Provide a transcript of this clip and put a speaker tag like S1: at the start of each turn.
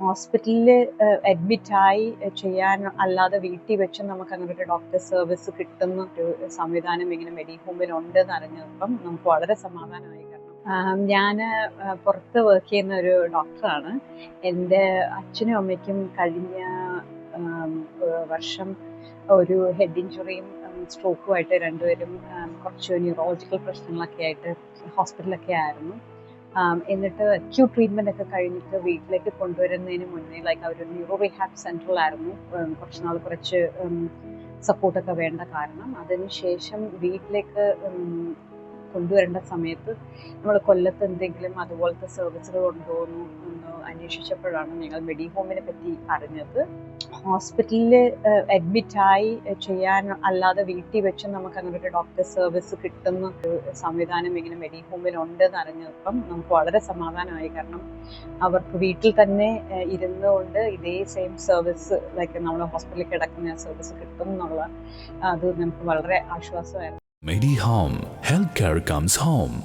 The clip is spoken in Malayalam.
S1: ഹോസ്പിറ്റലിൽ അഡ്മിറ്റായി ചെയ്യാൻ അല്ലാതെ വീട്ടിൽ വെച്ച് നമുക്ക് അങ്ങനെ ഒരു ഡോക്ടർ സർവീസ് കിട്ടുന്ന ഒരു സംവിധാനം ഇങ്ങനെ മെഡി ഹോമിൽ ഉണ്ടെന്ന് അറിഞ്ഞപ്പം നമുക്ക് വളരെ സമാധാനമായി കാരണം. ഞാൻ പുറത്ത് വർക്ക് ചെയ്യുന്ന ഒരു ഡോക്ടറാണ് എന്റെ അച്ഛനും അമ്മയ്ക്കും കഴിഞ്ഞ വർഷം ഒരു ഹെഡ് ഇഞ്ചുറിയും സ്ട്രോക്കുമായിട്ട് രണ്ടുപേരും കുറച്ച് ന്യൂറോളജിക്കൽ പ്രശ്നങ്ങളൊക്കെ ആയിട്ട് ഹോസ്പിറ്റലൊക്കെ ആയിരുന്നു. എന്നിട്ട് അക്യൂട്ട് ട്രീറ്റ്മെന്റ് ഒക്കെ കഴിഞ്ഞിട്ട് വീട്ടിലേക്ക് കൊണ്ടുവരുന്നതിന് മുന്നേ ലൈക്ക് അവർ ന്യൂറോ റിഹാബ് സെന്ററിലായിരുന്നു കുറച്ച് നാൾ കുറച്ച് സപ്പോർട്ടൊക്കെ വേണ്ട കാരണം. അതിനുശേഷം വീട്ടിലേക്ക് കൊണ്ടുവരേണ്ട സമയത്ത് നമ്മൾ കൊല്ലത്ത് എന്തെങ്കിലും അതുപോലത്തെ സർവീസുകൾ ഉണ്ടോ എന്ന് അന്വേഷിച്ചപ്പോഴാണ് ഞങ്ങൾ മെഡി ഹോമിനെ പറ്റി അറിഞ്ഞത്. ഹോസ്പിറ്റലിൽ അഡ്മിറ്റായി ചെയ്യാൻ അല്ലാതെ വീട്ടിൽ വെച്ച് നമുക്ക് അങ്ങനെ ഒരു ഡോക്ടർ സർവീസ് കിട്ടുന്ന ഒരു സംവിധാനം ഇങ്ങനെ മെഡി ഹോമിൽ ഉണ്ടെന്ന് അറിഞ്ഞപ്പം നമുക്ക് വളരെ സമാധാനമായി. കാരണം അവർക്ക് വീട്ടിൽ തന്നെ ഇരുന്നുകൊണ്ട് ഇതേ സെയിം സർവീസ് ലൈക്ക് നമ്മൾ ഹോസ്പിറ്റലിൽ കിടക്കുന്ന സർവീസ് കിട്ടും എന്നുള്ള അത് നമുക്ക് വളരെ ആശ്വാസമായിരുന്നു.
S2: Medi home health care comes home.